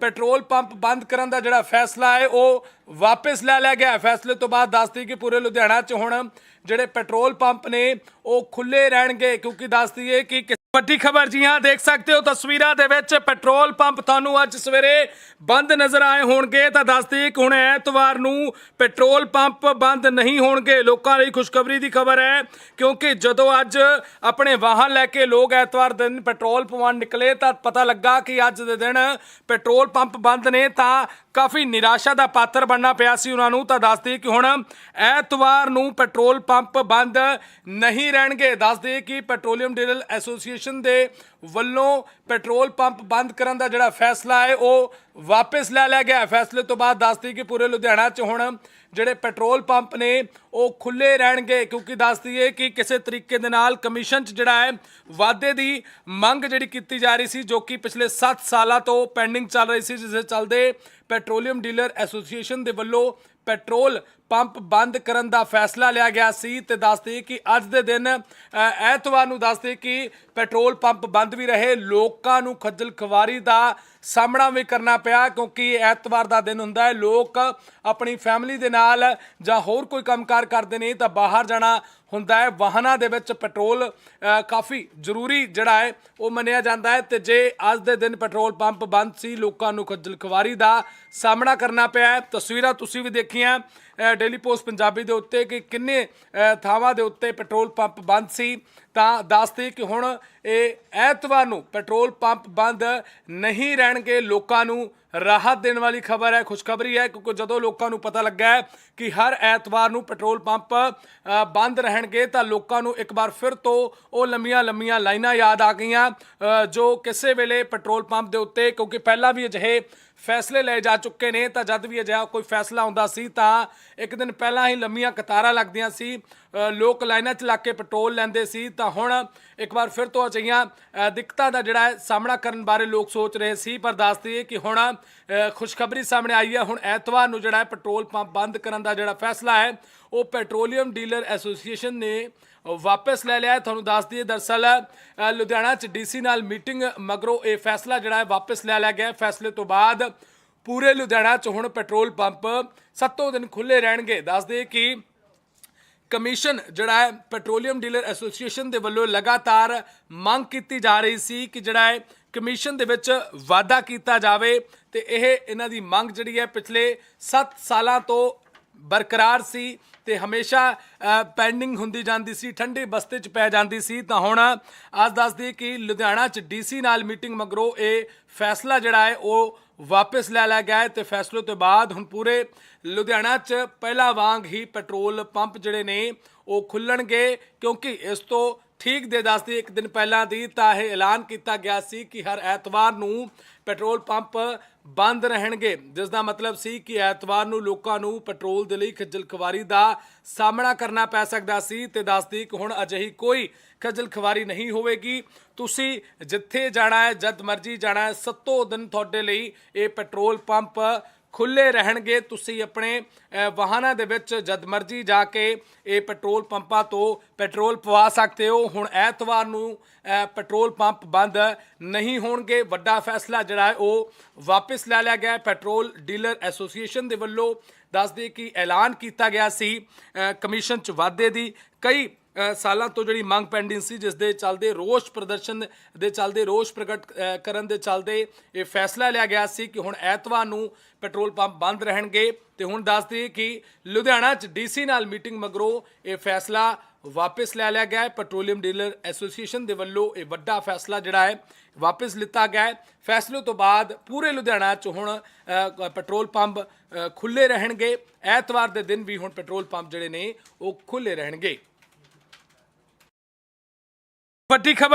Petrol pump ਬੰਦ ਕਰਨ ਦਾ ਜਿਹੜਾ ਫੈਸਲਾ ਹੈ, ਉਹ ਵਾਪਸ ਲੈ ਲਿਆ ਗਿਆ। ਫੈਸਲੇ ਤੋਂ ਬਾਅਦ ਦੱਸਦੀ ਕਿ ਪੂਰੇ ਲੁਧਿਆਣਾ 'ਚ ਹੁਣ ਜਿਹੜੇ ਪੈਟਰੋਲ ਪੰਪ ਨੇ, ਉਹ ਖੁੱਲੇ ਰਹਿਣਗੇ, ਕਿਉਂਕਿ ਦੱਸਦੀ ਹੈ ਕਿ ਵੱਡੀ ਖਬਰ ਜੀ ਹਾਂ, ਦੇਖ ਸਕਦੇ ਹੋ ਤਸਵੀਰਾਂ ਦੇ ਵਿੱਚ ਪੈਟਰੋਲ ਪੰਪ ਤੁਹਾਨੂੰ ਅੱਜ ਸਵੇਰੇ ਬੰਦ ਨਜ਼ਰ ਆਏ ਹੋਣਗੇ। ਤਾਂ ਦੱਸਦੀ ਕਿ ਹੁਣ ਐਤਵਾਰ ਨੂੰ ਪੈਟਰੋਲ ਪੰਪ ਬੰਦ ਨਹੀਂ ਹੋਣਗੇ। ਲੋਕਾਂ ਲਈ ਖੁਸ਼ਖਬਰੀ ਦੀ ਖਬਰ ਹੈ, ਕਿਉਂਕਿ ਜਦੋਂ ਅੱਜ ਆਪਣੇ ਵਾਹਨ ਲੈ ਕੇ ਲੋਕ ਐਤਵਾਰ ਦਿਨ ਪੈਟਰੋਲ ਪਵਾਉਣ ਨਿਕਲੇ, ਤਾਂ ਪਤਾ ਲੱਗਾ ਕਿ ਅੱਜ ਦੇ ਦਿਨ ਪੈਟਰੋਲ ਪੰਪ ਬੰਦ ਨੇ, ਤਾਂ ਕਾਫੀ ਨਿਰਾਸ਼ਾ ਦਾ ਪਾਤਰ ਬਣਨਾ ਪਿਆ ਸੀ ਉਹਨਾਂ ਨੂੰ। ਤਾਂ ਦੱਸਦੇ ਕਿ ਹੁਣ ਐਤਵਾਰ ਨੂੰ ਪੈਟਰੋਲ ਪੰਪ ਬੰਦ ਨਹੀਂ ਰਹਿਣਗੇ। ਦੱਸਦੇ ਕਿ ਪੈਟਰੋਲੀਅਮ ਡੀਜ਼ਲ ਐਸੋਸੀਏਸ਼ਨ ਦੇ ਵੱਲੋਂ ਪੈਟਰੋਲ ਪੰਪ ਬੰਦ ਕਰਨ ਦਾ ਜਿਹੜਾ ਫੈਸਲਾ ਹੈ, ਉਹ ਵਾਪਸ ਲੈ ਲਿਆ ਗਿਆ। ਫੈਸਲੇ ਤੋਂ ਬਾਅਦ ਦੱਸਦੀ ਕਿ ਪੂਰੇ ਲੁਧਿਆਣਾ 'ਚ ਹੁਣ ਜਿਹੜੇ ਪੈਟਰੋਲ ਪੰਪ ਨੇ, ਉਹ ਖੁੱਲੇ ਰਹਿਣਗੇ। ਕਿਉਂਕਿ ਦੱਸਦੀ ਹੈ ਕਿ ਕਿਸੇ ਤਰੀਕੇ ਦੇ ਨਾਲ ਕਮਿਸ਼ਨ 'ਚ ਜਿਹੜਾ ਹੈ ਵਾਅਦੇ ਦੀ ਮੰਗ ਜਿਹੜੀ ਕੀਤੀ ਜਾ ਰਹੀ ਸੀ, ਜੋ ਕਿ ਪਿਛਲੇ 7 ਸਾਲਾਂ ਤੋਂ ਪੈਂਡਿੰਗ ਚੱਲ ਰਹੀ ਸੀ, ਜਿਸ ਦੇ ਚੱਲਦੇ ਪੈਟਰੋਲੀਅਮ ਡੀਲਰ ਐਸੋਸੀਏਸ਼ਨ ਦੇ ਵੱਲੋਂ ਪੈਟਰੋਲ ਪੰਪ ਬੰਦ ਕਰਨ ਦਾ ਫੈਸਲਾ ਲਿਆ ਗਿਆ ਸੀ ਤੇ ਦੱਸਦੇ ਕਿ ਅੱਜ ਦੇ ਦਿਨ ਐਤਵਾਰ ਨੂੰ ਦੱਸਦੇ ਕਿ ਪੈਟਰੋਲ ਪੰਪ ਬੰਦ ਵੀ ਰਹੇ, ਲੋਕਾਂ ਨੂੰ ਖੱਜਲ ਖਵਾਰੀ ਦਾ ਸਾਹਮਣਾ ਵੀ ਕਰਨਾ ਪਿਆ ਕਿਉਂਕਿ ਐਤਵਾਰ ਦਾ ਦਿਨ ਹੁੰਦਾ ਹੈ, ਲੋਕ ਆਪਣੀ ਫੈਮਿਲੀ ਦੇ ਨਾਲ ਜਾਂ ਹੋਰ ਕੋਈ ਕੰਮਕਾਰ ਕਰਦੇ ਨੇ ਤਾਂ ਬਾਹਰ ਜਾਣਾ ਹੁੰਦਾ ਹੈ। ਵਾਹਨਾਂ ਦੇ ਵਿੱਚ ਪੈਟਰੋਲ ਕਾਫੀ ਜ਼ਰੂਰੀ ਜਿਹੜਾ ਹੈ, ਉਹ ਮੰਨਿਆ ਜਾਂਦਾ ਹੈ ਤੇ ਜੇ ਅੱਜ ਦੇ ਦਿਨ ਪੈਟਰੋਲ ਪੰਪ ਬੰਦ ਸੀ, ਲੋਕਾਂ ਨੂੰ ਖੱਜਲ ਖਵਾਰੀ ਦਾ ਸਾਹਮਣਾ ਕਰਨਾ ਪਿਆ ਤਸਵੀਰਾਂ ਤੁਸੀਂ ਵੀ ਦੇਖੀਆਂ ਡੇਲੀ ਪੋਸਟ ਪੰਜਾਬੀ ਦੇ ਉੱਤੇ ਕਿ ਕਿੰਨੇ ਥਾਵਾਂ ਦੇ ਉੱਤੇ ਪੈਟਰੋਲ ਪੰਪ ਬੰਦ ਸੀ। ਤਾਂ ਦੱਸਦੇ ਕਿ ਹੁਣ ਇਹ ਐਤਵਾਰ ਨੂੰ ਪੈਟਰੋਲ ਪੰਪ ਬੰਦ ਨਹੀਂ ਰਹਿਣਗੇ, ਲੋਕਾਂ ਨੂੰ ਰਾਹਤ ਦੇਣ ਵਾਲੀ ਖਬਰ ਹੈ, ਖੁਸ਼ਖਬਰੀ ਹੈ, ਕਿਉਂਕਿ ਜਦੋਂ ਲੋਕਾਂ ਨੂੰ ਪਤਾ ਲੱਗਾ ਹੈ ਕਿ ਹਰ ਐਤਵਾਰ ਨੂੰ ਪੈਟਰੋਲ ਪੰਪ ਬੰਦ ਰਹਿਣਗੇ, ਤਾਂ ਲੋਕਾਂ ਨੂੰ ਇੱਕ ਵਾਰ ਫਿਰ ਤੋਂ ਉਹ ਲੰਮੀਆਂ ਲੰਮੀਆਂ ਲਾਈਨਾਂ ਯਾਦ ਆ ਗਈਆਂ ਜੋ ਕਿਸੇ ਵੇਲੇ ਪੈਟਰੋਲ ਪੰਪ ਦੇ ਉੱਤੇ, ਕਿਉਂਕਿ ਪਹਿਲਾਂ ਵੀ ਅਜਿਹੇ ਫੈਸਲੇ ਲਏ ਜਾ ਚੁੱਕੇ ਨੇ, ਤਾਂ ਜਦ ਵੀ ਅਜਿਹਾ ਕੋਈ ਫੈਸਲਾ ਹੁੰਦਾ ਸੀ, ਤਾਂ ਇੱਕ ਦਿਨ ਪਹਿਲਾਂ ਹੀ ਲੰਮੀਆਂ ਕਤਾਰਾਂ ਲੱਗਦੀਆਂ ਸੀ ਲੋਕ ਲਾਈਨਾਂ 'ਚ ਲੱਗ ਕੇ ਪੈਟਰੋਲ ਲੈਂਦੇ ਸੀ, ਤਾਂ ਹੁਣ ਇੱਕ ਵਾਰ ਫਿਰ ਤੋਂ ਅਜਿਹੀਆਂ ਦਿੱਕਤਾਂ ਦਾ ਜਿਹੜਾ ਸਾਹਮਣਾ ਕਰਨ ਬਾਰੇ ਲੋਕ ਸੋਚ ਰਹੇ ਸੀ, ਪਰ ਦੱਸ ਦਈਏ ਕਿ ਹੁਣ ਖੁਸ਼ਖਬਰੀ ਸਾਹਮਣੇ ਆਈ ਹੈ। ਹੁਣ ਐਤਵਾਰ ਨੂੰ ਜਿਹੜਾ ਪੈਟਰੋਲ ਪੰਪ ਬੰਦ ਕਰਨ ਦਾ ਜਿਹੜਾ ਫੈਸਲਾ ਹੈ, ਉਹ ਪੈਟਰੋਲੀਅਮ ਡੀਲਰ ਐਸੋਸੀਏਸ਼ਨ ਨੇ ਵਾਪਸ ਲੈ ਲਿਆ ਤੁਹਾਨੂੰ ਦੱਸ ਦਈਏ, ਦਰਸਲ ਲੁਧਿਆਣਾ ਚ ਡੀਸੀ ਨਾਲ ਮੀਟਿੰਗ ਮਗਰੋਂ ਇਹ ਫੈਸਲਾ ਜਿਹੜਾ ਹੈ ਵਾਪਸ ਲੈ ਲਿਆ ਗਿਆ ਫੈਸਲੇ ਤੋਂ ਬਾਅਦ ਪੂਰੇ ਲੁਧਿਆਣਾ ਚ ਹੁਣ ਪੈਟਰੋਲ ਪੰਪ ਸੱਤੋਂ ਦਿਨ ਖੁੱਲੇ ਰਹਿਣਗੇ। ਦੱਸ ਦੱਸਦੇ ਕਿ ਕਮਿਸ਼ਨ, ਜਿਹੜਾ ਹੈ, ਪੈਟਰੋਲੀਅਮ ਡੀਲਰ ਐਸੋਸੀਏਸ਼ਨ ਦੇ ਵੱਲੋਂ ਲਗਾਤਾਰ ਮੰਗ ਕੀਤੀ ਜਾ ਰਹੀ ਸੀ ਕਿ ਜਿਹੜਾ ਹੈ, ਕਮਿਸ਼ਨ ਦੇ ਵਿੱਚ ਵਾਅਦਾ ਕੀਤਾ ਜਾਵੇ ਤੇ ਇਹ ਇਹਨਾਂ ਦੀ ਮੰਗ ਜਿਹੜੀ ਹੈ ਪਿਛਲੇ 7 ਸਾਲਾਂ ਤੋਂ ਬਰਕਰਾਰ ਸੀ ਤੇ ਹਮੇਸ਼ਾ ਪੈਂਡਿੰਗ ਹੁੰਦੀ ਜਾਂਦੀ ਸੀ, ਠੰਡੇ ਬਸਤੇ 'ਚ ਪੈ ਜਾਂਦੀ ਸੀ। ਤਾਂ ਹੁਣ ਅੱਜ ਦੱਸਦੀ ਕਿ ਲੁਧਿਆਣਾ 'ਚ ਡੀਸੀ ਨਾਲ ਮੀਟਿੰਗ ਮਗਰੋਂ ਇਹ ਫੈਸਲਾ ਜਿਹੜਾ ਹੈ, ਉਹ ਵਾਪਸ ਲੈ ਲਿਆ ਗਿਆ ਹੈ ਤੇ ਫੈਸਲੇ ਤੋਂ ਬਾਅਦ ਹੁਣ ਪੂਰੇ ਲੁਧਿਆਣਾ 'ਚ ਪਹਿਲਾ ਵਾਂਗ ਹੀ ਪੈਟਰੋਲ ਪੰਪ ਜਿਹੜੇ ਨੇ ਉਹ ਖੁੱਲਣਗੇ, ਕਿਉਂਕਿ ਇਸ ਤੋਂ ਠੀਕ ਦੇ ਦੱਸਦੀ ਇੱਕ ਦਿਨ ਪਹਿਲਾਂ ਦੀ ਤਾਂ ਇਹ ਐਲਾਨ ਕੀਤਾ ਗਿਆ ਸੀ ਕਿ ਹਰ ਐਤਵਾਰ ਨੂੰ ਪੈਟਰੋਲ ਪੰਪ ਬੰਦ ਰਹਿਣਗੇ। ਜਿਸ ਦਾ ਮਤਲਬ ਸੀ ਕਿ ਐਤਵਾਰ ਨੂੰ ਲੋਕਾਂ ਨੂੰ ਪੈਟਰੋਲ ਦੇ ਲਈ ਖੱਜਲ ਖਵਾਰੀ ਦਾ ਸਾਹਮਣਾ ਕਰਨਾ ਪੈ ਸਕਦਾ ਸੀ ਤੇ ਦੱਸਦੀ ਕਿ ਹੁਣ ਅਜਿਹੀ ਕੋਈ ਖੱਜਲ ਖਵਾਰੀ ਨਹੀਂ ਹੋਵੇਗੀ। ਤੁਸੀਂ ਜਿੱਥੇ ਜਾਣਾ ਹੈ, ਜਦ ਮਰਜ਼ੀ ਜਾਣਾ ਹੈ, ਸੱਤੋਂ ਦਿਨ ਤੁਹਾਡੇ ਲਈ ਇਹ ਪੈਟਰੋਲ ਪੰਪ ਖੁੱਲੇ ਰਹਿਣਗੇ। ਤੁਸੀਂ ਆਪਣੇ ਵਾਹਨਾਂ ਦੇ ਵਿੱਚ ਜਦ ਮਰਜ਼ੀ ਜਾ ਕੇ ਇਹ ਪੈਟਰੋਲ ਪੰਪਾਂ ਤੋਂ ਪੈਟਰੋਲ ਪਵਾ ਸਕਦੇ ਹੋ। ਹੁਣ ਐਤਵਾਰ ਨੂੰ ਪੈਟਰੋਲ ਪੰਪ ਬੰਦ ਨਹੀਂ ਹੋਣਗੇ। ਵੱਡਾ ਫੈਸਲਾ ਜਿਹੜਾ ਹੈ ਉਹ ਵਾਪਸ ਲੈ ਲਿਆ ਗਿਆ ਪੈਟਰੋਲ ਡੀਲਰ ਐਸੋਸੀਏਸ਼ਨ ਦੇ ਵੱਲੋਂ ਦੱਸਦੇ ਕਿ ਐਲਾਨ ਕੀਤਾ ਗਿਆ ਸੀ ਕਮਿਸ਼ਨ ਚ ਵਾਧੇ ਦੀ। ਕਈ ਸਾਲਾਂ ਤੋਂ ਜਿਹੜੀ ਮੰਗ ਪੈਂਡਿੰਗ ਸੀ ਜਿਸ ਦੇ ਚੱਲਦੇ ਰੋਸ ਪ੍ਰਦਰਸ਼ਨ ਦੇ ਚੱਲਦੇ ਰੋਸ ਪ੍ਰਗਟ ਕਰਨ ਦੇ ਚੱਲਦੇ ਇਹ ਫੈਸਲਾ ਲਿਆ ਗਿਆ ਸੀ ਕਿ ਹੁਣ ਐਤਵਾਰ ਨੂੰ ਪੈਟਰੋਲ ਪੰਪ ਬੰਦ ਰਹਿਣਗੇ। ਤੇ ਹੁਣ ਦੱਸਦੇ ਕਿ ਲੁਧਿਆਣਾ ਚ ਡੀਸੀ ਨਾਲ ਮੀਟਿੰਗ ਮਗਰੋਂ ਇਹ ਫੈਸਲਾ ਵਾਪਸ ਲੈ ਲਿਆ ਗਿਆ ਹੈ। ਪੈਟਰੋਲੀਅਮ ਡੀਲਰ ਐਸੋਸੀਏਸ਼ਨ ਦੇ ਵੱਲੋਂ ਇਹ ਵੱਡਾ ਫੈਸਲਾ ਜਿਹੜਾ ਹੈ ਵਾਪਸ ਲਿੱਤਾ ਗਿਆ ਹੈ। ਫੈਸਲੇ ਤੋਂ ਬਾਅਦ ਪੂਰੇ ਲੁਧਿਆਣਾ ਚ ਹੁਣ ਪੈਟਰੋਲ ਪੰਪ ਅ, ਖੁੱਲੇ ਰਹਿਣਗੇ। ਐਤਵਾਰ ਦੇ ਦਿਨ ਵੀ ਹੁਣ ਪੈਟਰੋਲ ਪੰਪ ਜਿਹੜੇ ਨੇ ਉਹ ਖੁੱਲੇ ਰਹਿਣਗੇ। ਵੱਡੀ ਖਬਰ